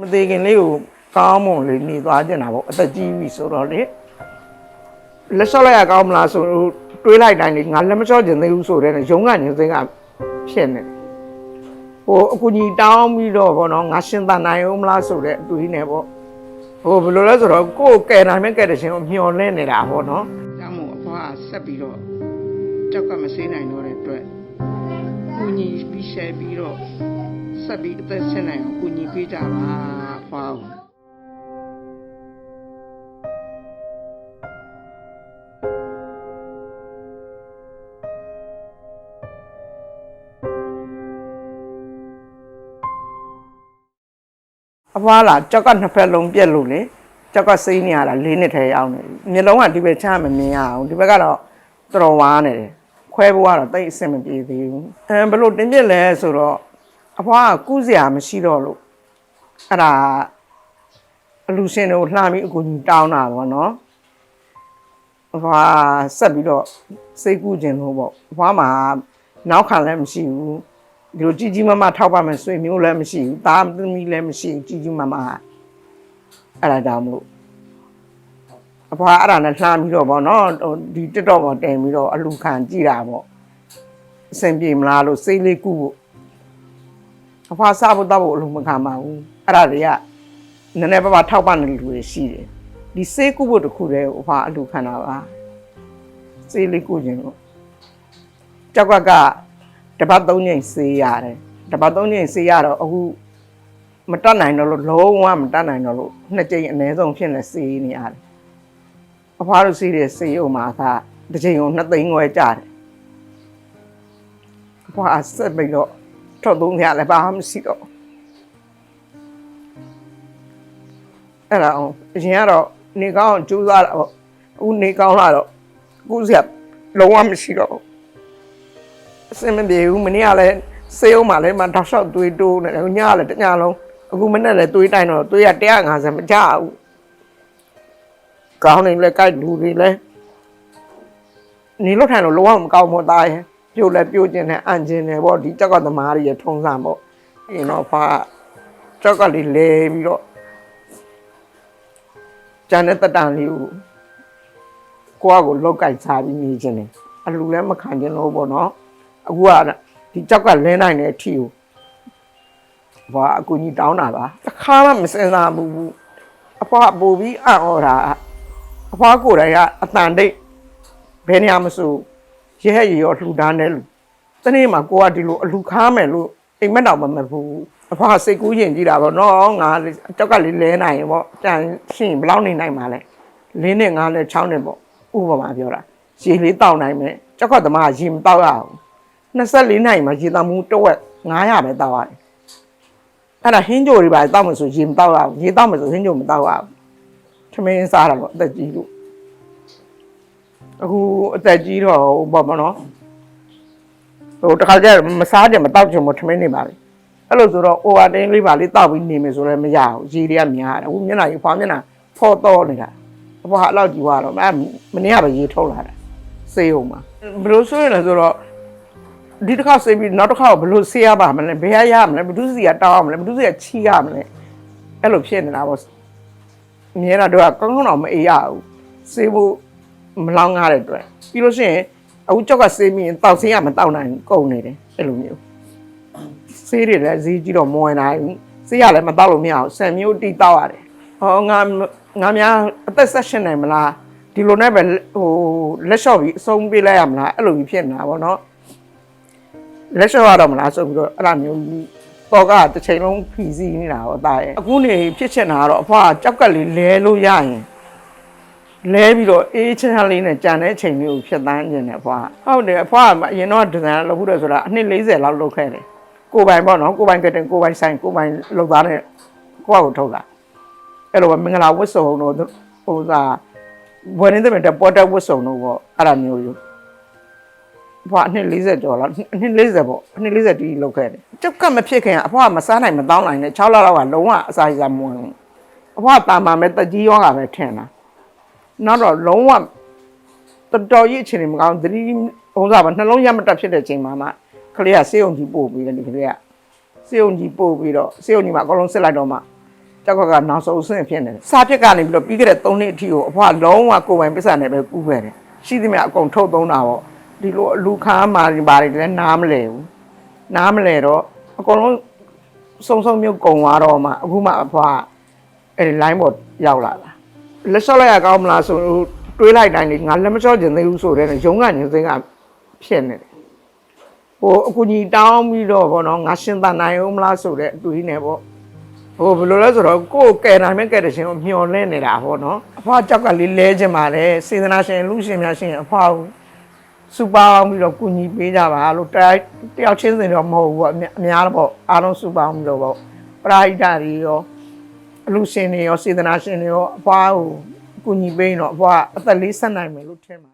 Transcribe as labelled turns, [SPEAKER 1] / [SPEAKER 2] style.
[SPEAKER 1] မသေးခင်လေးကိုကောင်းမွန်လေးနေသွားကျင်တာပေါ့အသက်ကြီးပြီဆိုတော့လေလက်လျှော့လိုက်ရကောင်းမလားဆိုတော့တွေးလိုက်တိုင်းလေငါလက်မလျှော့ကျင်သေးဘူးဆိုတဲ့ရုံးကညစင်းကဖြစ်နေတယ်ဟိုအကူကြီးတောင်းပြီးတော့ဗောနော်ငါရှင်းတန်နိုင်အောင်မလားဆိုတဲ့အတွေးနဲ့ပေါ့ဟိုဘယ်လိုလဲဆိုတော့ကိုယ်ကယ်နိုင်မဲ့ကယ်တဲ့ချင်းကိုမျောလင့်နေတာဗောနော်ကျောင်းမို့အဖွားဆက်ပြီးတော့ကြောက်ကမဆေးနိုင်တော့တဲ့အတွက်ကူညီပြီးရှယ်ပြီးတော့ ဆက်ပြီးအသက်ရှင်နိုင်အောင်ကူညီပေးကြပါအဖွားကိုအဖွားလာကြောက်ကနှစ်ဖက်လုံးပြက်လို့လေကြောက်ကစိမ့်နေရတာလေးနှစ်ထဲရောက်နေပြီမျက်လုံးကဒီဘက်ချမ်းမမြင်ရအောင်ဒီဘက်ကတော့တော်တော်ဝါနေတယ်ခွဲဖို့ကတော့တိတ်အဆင်မပြေသေးဘူးအဲဘယ်လို့တင်းပြက်လဲဆိုတော့ အဖွားကကူးစရာမရှိတော့လို့အဲ့ဒါအလူရှင်တို့လှမ်းပြီးအကူကြီးတောင်းတာပေါ့နော်အဖွားဆက်ပြီးတော့စိတ်ကူးခြင်းလို့ပေါ့အဖွားမှာနောက်ခံလည်းမရှိဘူးဒီလိုကြီးကြီးမားမားထောက်ပါမယ်ဆွေမျိုးလည်းမရှိဘူးသားသမီးလည်းမရှိဘူးကြီးကြီးမားမားအဲ့ဒါကြောင့်မလို့အဖွားအဲ့ဒါနဲ့လှမ်းပြီးတော့ဗောနော်ဟိုဒီတက်တော့ပေါ်တင်ပြီးတော့အလူခံကြည့်တာပေါ့အဆင်ပြေမလားလို့စိတ်လေးကူဖို့ အဖွားစားဖို့တော့ဖို့အလူမခံပါဘူးအဲ့ဒါတွေကနည်းနည်းပါးပါးထောက်ပံ့နေလူတွေရှိတယ်ဒီစေးကူဖို့တခုတည်းကိုအဖွားအလူခံတာပါစေးလေးကူခြင်းလို့ကြောက်ကကတပတ်သုံးချိန်ဆေးရတယ်တပတ်သုံးချိန်ဆေးရတော့အခုမတတ်နိုင်တော့လို့လုံးဝမတတ်နိုင်တော့လို့နှစ်ချိန်အနည်းဆုံးဖြစ်နေဆေးနေရတယ်အဖွားတို့ဆေးတဲ့ဆေးဥမှာကတစ်ချိန်ကိုနှစ်သိန်းခွဲကြတယ်အဖွားဆက်ပြီးတော့ ထောက်သုံးရလည်းဘာမှမရှိတော့အဲ့ဒါအောင်အရင်ကတော့နေကောင်းကြိုးစားတာပေါ့အခုနေကောင်းလာတော့အခုစရလုံးဝမရှိတော့ဘူးအစင်မပြေဘူးမနေ့ကလည်းစေးအောင်မှလည်းမတောက်လျှောက်သွေးတိုးနေတယ်ညကလည်းတညလုံးအခုမနေ့လည်းသွေးတိုင်းတော့သွေးရ150မကြဘူးကောင်းနေလဲကြိုက်လူတွေလဲနေလို့ထိုင်လို့လုံးဝမကောင်းမသားရဲ့ ပြို့လဲပြို့ခြင်းနဲ့အန်ခြင်းနဲ့ပေါ့ဒီကြောက်ကသမားတွေရထုံးစံပေါ့ရင်တော့ဖာကြောက်ကလေးလဲပြီးတော့ကျန်တဲ့တတန်လေးကိုကိုယ့်အကိုလောက်ကြိုက်စားပြီးနေခြင်းနဲ့အလူလည်းမခံခြင်းလို့ပေါ့နော်အခုကဒီကြောက်ကလင်းနိုင်တဲ့အထီကိုဘာအကူကြီးတောင်းတာပါတစ်ခါမှမစင်စားဘူးအဖွားပူပြီးအံ့ဩတာအဖွားကိုယ်တိုင်ကအတန်တိတ်ဘယ်နေရာမဆို ရဲရရောလှူဒန်းတယ်လို့တနေ့မှာကိုကဒီလိုအလူခါမယ်လို့အိမ်မက်တော့မမဘူးအဖွားစိတ်ကူးရင်ကြည့်တာပေါ့နော်ငါကြောက်ကလေးလဲနိုင်ရင်ပေါ့တန်ရှင်ဘယ်လောက်နေနိုင်မှာလဲလင်းနဲ့ငါနဲ့ချောင်းနဲ့ပေါ့ဥပမာပြောတာရေလေးတောက်နိုင်မယ်ကြောက်ကသမားရေမတောက်ရအောင်24နိုင်မှာရေတောင်မှုတစ်ဝက်900ပဲတောက်ရတယ်အဲ့ဒါဟင်းကြိုတွေပါတောက်မှဆိုရေမတောက်ရဘူးရေတောက်မှဆိုဟင်းကြိုမတောက်ရဘူးထမင်းစားတာပေါ့အသက်ကြီးလို့ အခုအသက်ကြီးတော့ဟိုပေါ့မနော်ဟိုတခါကျမစားကြမတောက်ချင်မထမင်းနေပါလေအဲ့လိုဆိုတော့ over တင်းလေးပါလေးတောက်ပြီးနေမယ်ဆိုလည်းမရဘူးရေတွေကများတယ်အခုမျက်နှာကြီးဖွာမျက်နှာဖော့တော့နေတာအဖွာအဲ့လောက်ကြီးွားတော့အဲ့မနေ့ကပဲရေထုတ်လာတာစေးအောင်မှာဘယ်လိုဆိုရလဲဆိုတော့ဒီတစ်ခါဆေးပြီးနောက်တစ်ခါဘယ်လိုဆေးရပါမလဲဘယ်ရရမလဲဘယ်သူစီကတောင်းရမလဲဘယ်သူစီကချီရမလဲအဲ့လိုဖြစ်နေတာပေါ့အမြဲတမ်းတော့ကောင်းကောင်းတော့မအေးရဘူးဆေးဖို့ မလောင်းရတဲ့အတွက်ပြီးလို့ရှိရင်အခုကြောက်ကဆေးပြီးရင်တောက်ဆေးရမတောက်နိုင်ဘူးကုန်နေတယ်အဲ့လိုမျိုးဆေးတွေလည်းဈေးကြီးတော့မဝင်နိုင်ဘူးဆေးရလည်းမတောက်လို့မရအောင်ဆန်မျိုးတီးတောက်ရတယ်ဟောငါငါများအသက်ဆက်ရှင်နိုင်မလားဒီလိုနဲ့ပဲဟိုလက်လျှော့ပြီးအဆုံးပေးလိုက်ရမလားအဲ့လိုကြီးဖြစ်နေတာပေါ့နော်လက်လျှော့ရတော့မလားဆိုပြီးတော့အဲ့လိုမျိုးကြီးတော့ကတစ်ချိန်လုံးဖြီးစီးနေတာပေါ့တာရဲ့အခုနေဖြစ်ချင်တာကတော့အဖွားကြောက်ကလေးလဲလို့ရရင် လဲပြီးတော့အေးချမ်းချမ်းလေးနဲ့ကြံတဲ့အချိန်လေးကိုဖြတ်သန်းခြင်းနဲ့အဖွားဟုတ်တယ်အဖွားကအရင်တော့ဒီဇိုင်းလုပ်ဖို့တယ်ဆိုတာအနှစ်40လောက်လုပ်ခဲ့တယ်ကိုယ်ပိုင်ပေါ့နော်ကိုယ်ပိုင်ကတင်ကိုယ်ပိုင်ဆိုင်ကိုယ်ပိုင်လုပ်သားတဲ့ကိုယ့်အကိုထုတ်တာအဲ့လိုပဲမင်္ဂလာဝတ်စုံတို့ဟိုသာဘွယ်နေတဲ့တဲ့ပေါ်တက်ဝတ်စုံတို့ပေါ့အဲ့ဒါမျိုးယူအဖွားအနှစ်40ကျော်လောက်အနှစ်40ပေါ့အနှစ်40တီးလောက်ခဲ့တယ်ကြောက်ကမဖြစ်ခင်ကအဖွားမစားနိုင်မတောင်းနိုင်နဲ့6လလောက်ကလုံးဝအစာရမဝင်ဘူးအဖွားတာမာမဲ့တက်ကြီးရောဂါပဲထင်တာ နောက်တော့လုံးဝတော်တော်ကြီးအခြေအနေမကောင်းသတိဟိုစားပါနှလုံးရမတက်ဖြစ်တဲ့ချိန်မှာမှကလေးကစေုံကြီးပို့ပြီးတယ်ဒီကလေးကစေုံကြီးပို့ပြီးတော့စေုံကြီးမှာအကုန်လုံးစစ်လိုက်တော့မှကြောက်ကကနောက်ဆုံးအဆင့်ဖြစ်နေတယ်စာဖြစ်ကနေပြီးတော့ပြီးခဲ့တဲ့3နှစ်အထိကိုအဖွားလုံးဝကိုယ်ပိုင်ပစ္စံနဲ့ပဲကူးခဲ့တယ်ရှိသမျှအကုန်ထုတ်သုံးတာပေါ့ဒီလိုအလူခါမာတွေပါတယ်လည်းနားမလဲဘူးနားမလဲတော့အကုန်လုံးစုံစုံမြုပ်ကုံသွားတော့မှအခုမှအဖွားအဲ့ဒီ line ပေါ်ရောက်လာတာ လက်လျှော့လိုက်ရကောင်းမလားဆိုတွေးလိုက်တိုင်းလေငါလက်မလျှော့ကျင်သေးဘူးဆိုတဲ့ရုံးကနေစိတ်ကဖြစ်နေတယ်ဟိုအကူကြီးတောင်းပြီးတော့ဗောနော်ငါရှင်သန်နိုင်အောင်မလားဆိုတဲ့အတွေးနဲ့ဗောဟိုဘယ်လိုလဲဆိုတော့ကိုယ်ကယ်နိုင်မဲ့ကယ်တဲ့ရှင်ကိုမျောလင့်နေတာဗောနော်အဖွားကြောက်ကလေးလဲခြင်းပါလေစေတနာရှင်လူရှင်များရှင်အဖွားကိုစူပါအောင်ပြီးတော့ကူညီပေးကြပါလို့တိုက်တယောက်ချင်းစင်တော့မဟုတ်ဘူးဗောအများအများတော့ဗောအားလုံးစူပါအောင်ပြီးတော့ဗောပရာဟိတတွေရော အလူရှင်တွေရောစေတနာရှင်တွေရောအဖွားကိုကူညီပေးရင်တော့အဖွားအသက်လေးဆက်နိုင်မယ်လို့ထင်ပါ